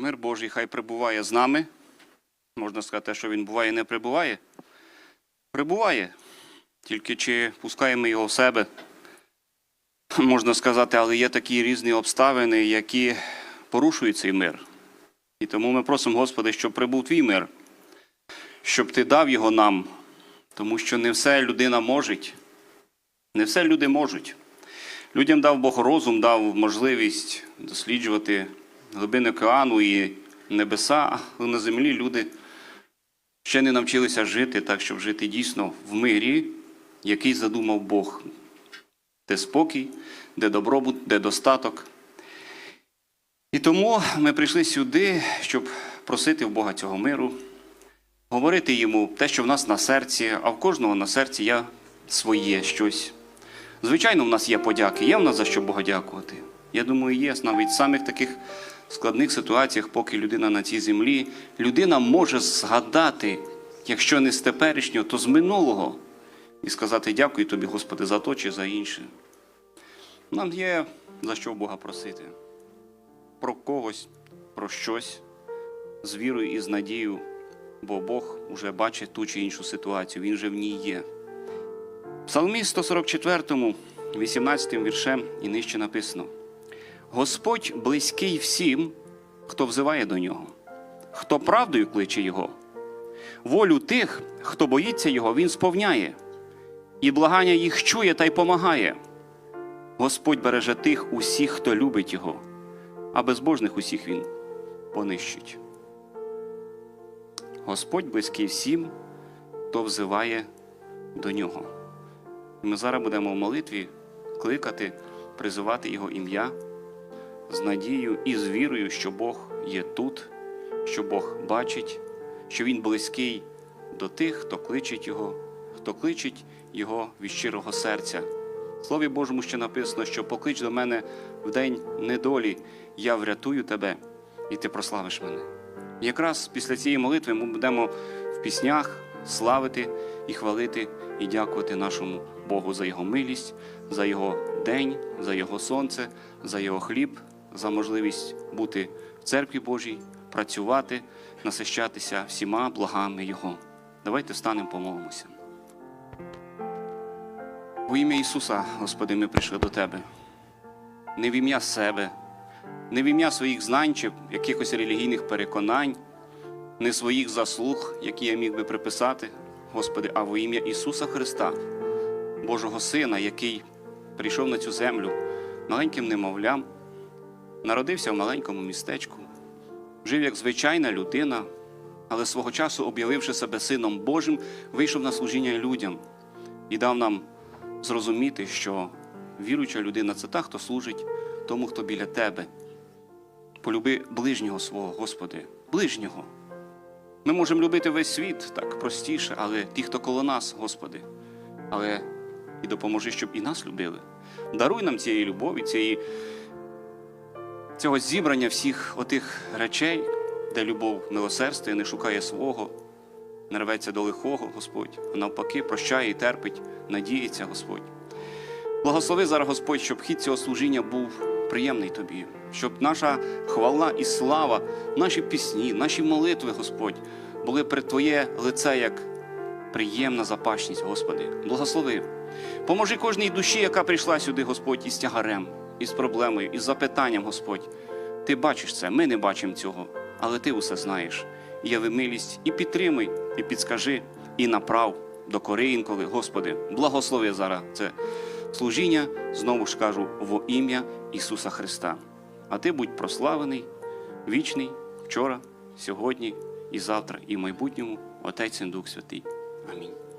Мир Божий хай прибуває з нами. Можна сказати, що він буває, і не прибуває. Прибуває. Тільки чи пускаємо його в себе. Можна сказати, але є такі різні обставини, які порушують цей мир. І тому ми просимо, Господи, щоб прибув твій мир, щоб ти дав його нам, тому що не все людина може, не все люди можуть. Людям дав Бог розум, дав можливість досліджувати глибини океану і небеса, але на землі люди ще не навчилися жити так, щоб жити дійсно в мирі, який задумав Бог. Де спокій, де добробут, де достаток. І тому ми прийшли сюди, щоб просити в Бога цього миру, говорити йому те, що в нас на серці, а в кожного на серці є своє щось. Звичайно, в нас є подяки, є в нас за що Бога дякувати. Я думаю, є навіть в самих таких складних ситуаціях, поки людина на цій землі, людина може згадати, якщо не з теперішнього, то з минулого, і сказати дякую тобі, Господи, за то чи за інше. Нам є за що Бога просити. Про когось, про щось, з вірою і з надією, бо Бог вже бачить ту чи іншу ситуацію, Він же в ній є. Псалмі 144, 18 віршем і нижче написано: Господь близький всім, хто взиває до нього, хто правдою кличе Його. Волю тих, хто боїться Його, Він сповняє, і благання їх чує та й помагає. Господь береже тих усіх, хто любить Його, а безбожних усіх Він понищить. Господь близький всім, хто взиває до нього. Ми зараз будемо в молитві кликати, призивати Його ім'я з надією і з вірою, що Бог є тут, що Бог бачить, що Він близький до тих, хто кличить Його, хто кличить Його від щирого серця. В Слові Божому ще написано, що поклич до мене в день недолі, я врятую тебе, і ти прославиш мене. Якраз після цієї молитви ми будемо в піснях славити і хвалити і дякувати нашому Богу за Його милість, за Його день, за Його сонце, за Його хліб, за можливість бути в церкві Божій, працювати, насищатися всіма благами Його. Давайте встанемо, помолимося. В ім'я Ісуса, Господи, ми прийшли до Тебе. Не в ім'я себе, не в ім'я своїх знань чи якихось релігійних переконань, не своїх заслуг, які я міг би приписати, Господи, а во ім'я Ісуса Христа, Божого Сина, який прийшов на цю землю маленьким немовлям, народився в маленькому містечку, жив як звичайна людина, але свого часу, об'явивши себе Сином Божим, вийшов на служіння людям і дав нам зрозуміти, що віруюча людина це та, хто служить тому, хто біля тебе. Полюби ближнього свого, Господи, ближнього. Ми можемо любити весь світ так простіше, але ті, хто коло нас, Господи, але і допоможи, щоб і нас любили. Даруй нам цієї любові, цієї, цього зібрання всіх отих речей, де любов милосердствує, не шукає свого, не рветься до лихого, Господь, а навпаки, прощає і терпить, надіється, Господь. Благослови зараз, Господь, щоб хід цього служіння був приємний тобі, щоб наша хвала і слава, наші пісні, наші молитви, Господь, були при Твоє лице як приємна запашність, Господи. Благослови. Поможи кожній душі, яка прийшла сюди, Господь, із тягарем, із проблемою, із запитанням, Господь. Ти бачиш це, ми не бачимо цього, але Ти усе знаєш. Яви милість, і підтримуй, і підскажи, і направ, докори інколи, Господи, благослови зараз це служіння, знову ж кажу, во ім'я Ісуса Христа. А ти будь прославений, вічний, вчора, сьогодні і завтра, і в майбутньому, Отець і Дух Святий. Амінь.